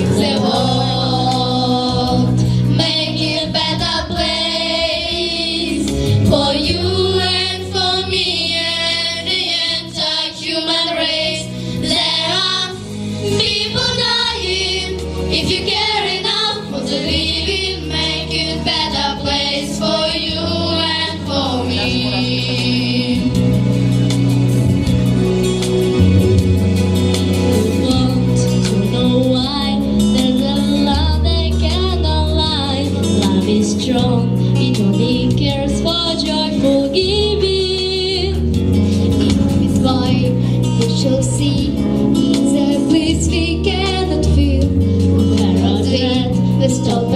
the world, better place for you and for me and the entire human race. There are people dying if you. Can crystal.